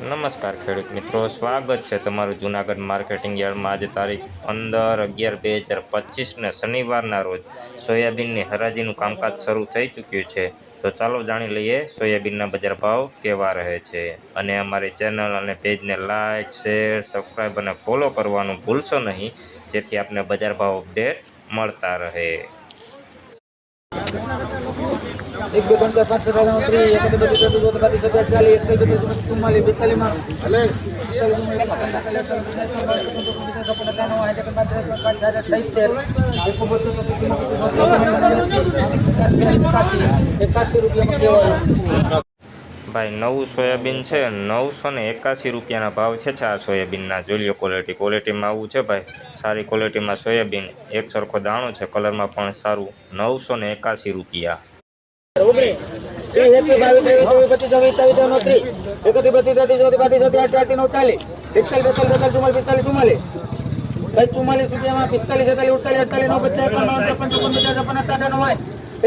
નમસ્કાર ખેડૂત મિત્રો, સ્વાગત છે તમારું જૂનાગઢ માર્કેટિંગ યાર્ડમાં. આજે તારીખ પંદર અગિયાર બે હજાર પચીસને શનિવારના રોજ સોયાબીનની હરાજીનું કામકાજ શરૂ થઈ ચૂક્યું છે. તો ચાલો જાણી લઈએ સોયાબીનના બજાર ભાવ કેવા રહે છે. અને અમારી ચેનલ અને પેજને લાઇક શેર, સબસ્ક્રાઈબ અને ફોલો કરવાનું ભૂલશો નહીં, જેથી આપને બજાર ભાવ અપડેટ મળતા રહે. એક બે ત્રણ ચાર પાંચ છ સાત ત્રીસ એક બત્રીસ ચોત્રીસ ચોત્રીસ છત્રીસ ચાલીસ એકતાલીસ બેતાલીસ ચુમ્માલીસ પિસ્તાલીસમાં એકાસી ભાઈ નવું સોયાબીન છે નવસો ને એકાસી રૂપિયાના ભાવ છે છે આ સોયાબીનના જોઈ લો ક્વોલિટી ક્વોલિટીમાં આવું છે ભાઈ સારી ક્વોલિટીમાં સોયાબીન એક સરખો દાણો છે કલરમાં પણ સારું નવસો ને એકાસી રૂપિયા ત્રીસ એકવીસ બાવીસ ત્રેવીસ ચોવીસ પચીસ છવ્વીસ સત્તાવીસ ઓગણત્રીસ. એકત્રીસ બત્રીસ તેત્રીસ ચોત્રીસ પાંત્રીસ છત્રીસ આઠ આઠ નવ ચાલીસ એકતાલીસ બેતાલીસ ચુમ્માલીસ પિસ્તાલીસ ચુમ્માલીસ ભાઈ ચુમ્માલીસ રૂપિયામાં પિસ્તાલીસ છેતાલીસ ઉડતાલીસ અડતાલીસ નવ પચાસ એકાવન ચોપન ચોપન પચાસ છપ્પન અઠાવન નવ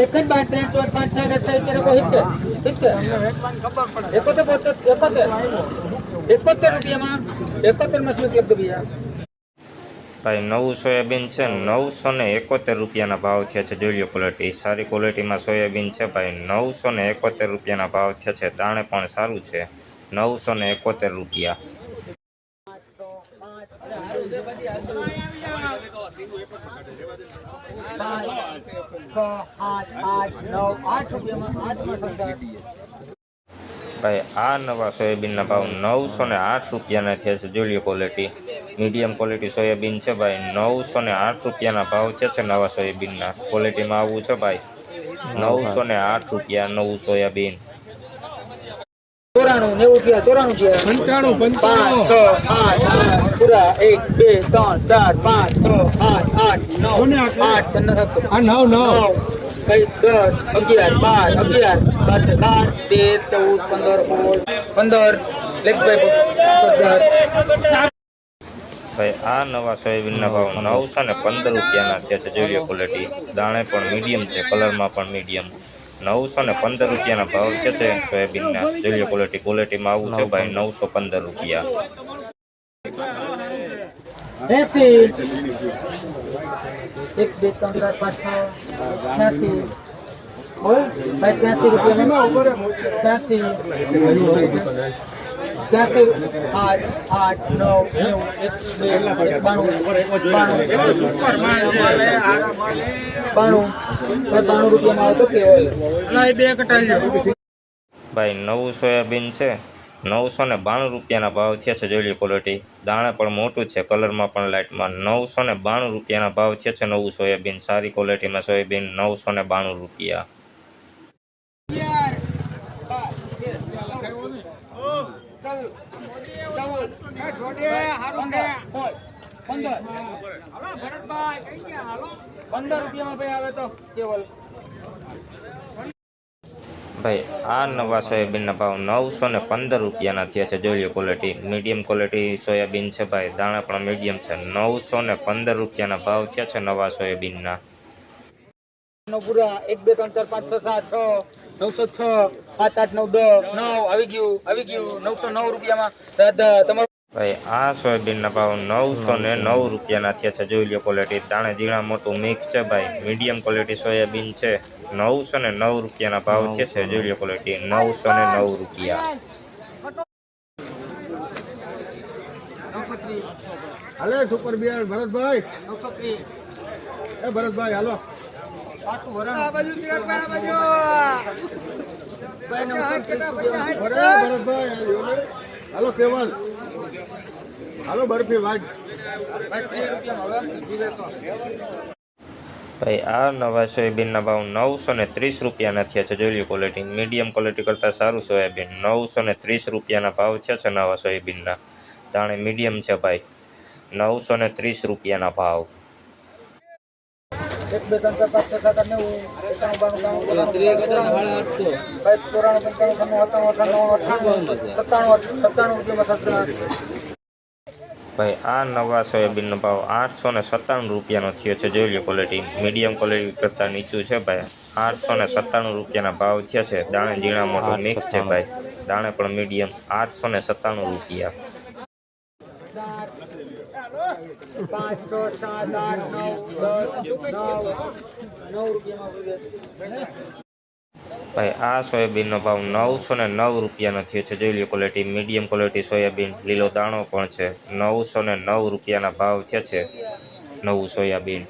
એક જ બાર ત્રણ ચોર પાંચ છ અઠાવીસ સિત્તેર સિત્તેર સિત્તેર. એકોતેર એકોતેર. એકોતેર રૂપિયામાં એકોતેરમાં શું લખી ભૈયા ભાઈ, નવું સોયાબીન છે, નવસો ને એકોતેર રૂપિયાના ભાવ થયા છે. જોઈ લો ક્વોલિટી સારી ક્વોલિટીમાં સોયાબીન છે ભાઈ, નવસો ને એકોતેર રૂપિયાના ભાવ થયા છે. દાણે પણ સારું છે. નવસો ને એકોતેર રૂપિયા. ભાઈ, આ નવા સોયાબીનના ભાવ નવસો ને આઠ રૂપિયાના થયા છે. જોઈ લો ક્વોલિટી મીડિયમ ક્વોલિટી સોયાબીન છે ભાઈ. નવસો ને આઠ રૂપિયાના ભાવ છે છે નવા સોયાબીનના. ક્વોલિટીમાં આવું છે ભાઈ. નવસો ને આઠ રૂપિયા નવું સોયાબીન. ચોરાણું નેવું પંચાણું છ આઠ પૂરા એક બે ત્રણ ચાર પાંચ છ આઠ આઠ નવ આઠ નવ નવ. કઈ દસ અગિયાર બાર અગિયાર બાર બાર તેર ચૌદ પંદર સોળ પંદર લેખભાઈ પંદર ભાઈ, આ નવા સોયાબીનના ભાવ નવસો ને પંદર રૂપિયાના થયા છે. જોઈએ ક્વોલિટી દાણે પણ મીડિયમ છે કલરમાં પણ મીડિયમ નવસો ને પંદર રૂપિયાના ભાવ છે છે સોયાબીનના. જોઈએ ક્વોલિટી ક્વોલિટીમાં આવું છે ભાઈ, નવસો પંદર રૂપિયા. એક રૂપિયા છ્યાસી આઠ આઠ નવ નેવું એક બે બાણું બાણું બાણું બાણું રૂપિયામાં આવે તો કેવાય બે કટાઈ ભાઈ નવું સોયાબીન છે. નવસો ને બાણું રૂપિયાના ભાવ થયા છે જોઈ લો ક્વોલિટી દાણે પણ મોટું છે કલરમાં પણ લાઇટમાં નવસો ને બાણું રૂપિયાના ભાવ થયા છે નવું સોયાબીન. સારી ક્વોલિટીમાં સોયાબીન નવસો ને બાણું રૂપિયા. ભાઈ ભાઈ આ નવા સોયાબીનના ભાવ નવસો ને પંદર રૂપિયાના થયા છે. જોઈ લો ક્વોલિટી મીડિયમ ક્વોલિટી સોયાબીન છે ભાઈ. દાણા પણ મીડિયમ છે. નવસો ને પંદર રૂપિયાના ભાવ થયા છે નવા સોયાબીનના. પૂરા એક, બે, ત્રણ, ચાર, પાંચ, છ, સાત, છ નવસો છ સાત આઠ નવ દસ નવ આવી ગયું આવી ગયું નવસો નવ રૂપિયામાં. તમારું ભાઈ આ સોયાબીનના ભાવ નવસો ને નવ રૂપિયાના થયા છે. જોઈ લો ક્વોલિટી દાણે જીણા મોટું મિક્સ છે ભાઈ. મીડિયમ ક્વોલિટી સોયાબીન છે. નવસો ને નવ રૂપિયાના ભાવ થયા છે. જોઈ લો ક્વોલિટી નવસો ને નવ રૂપિયા. હાલે સુપર બિયાર ભરતભાઈ. એ ભરતભાઈ હાલો. પાછું વરણ. ભાઈ હાલો કેવલ. હાલો બરફી વાજ ભાઈ ત્રીસ રૂપિયામાં હવે જીવે તો ભાઈ આ નવા સોયાબીનના ભાવ નવસો ને ત્રીસ રૂપિયાના થયા છે. જોઈ લો ક્વોલિટી મીડિયમ ક્વોલિટી કરતાં સારું સોયાબીન. નવસો ને ત્રીસ રૂપિયાના ભાવ થયા છે નવા સોયાબીનના. તાણે મીડિયમ છે ભાઈ. નવસો ને ત્રીસ રૂપિયાના ભાવ. એક બે ત્રણ ચાર પાંચ છ સાત આઠ નેવું એકાણું બાણું ભાઈ ચોરાણું પંચાણું સત્તાણું અઠાણું અઠાણું સત્તાણું સત્તાણું રૂપિયામાં સત્તાણું ભાઈ આ નવા સોયાબીનનો ભાવ આઠસો ને સત્તાણું રૂપિયાનો થયો છે. જોઈ લો ક્વોલિટી મીડિયમ ક્વોલિટી કરતાં નીચું છે ભાઈ. આઠસો ને સત્તાણું રૂપિયાના ભાવ થયા છે. દાણે ઝીણા મોટું મિક્સ છે ભાઈ. દાણે પણ મીડિયમ આઠસો ને સત્તાણું રૂપિયા. છ સાત, આઠ, નવ, દસ, નવ રૂપિયામાં ભાઈ, આ સોયાબીનનો ભાવ નવસો ને નવ રૂપિયાનો થયો છે. જોઈ લો ક્વોલિટી મીડિયમ ક્વોલિટી સોયાબીન, લીલો દાણો પણ છે. નવસો ને નવ રૂપિયાના ભાવ છે નવું સોયાબીન.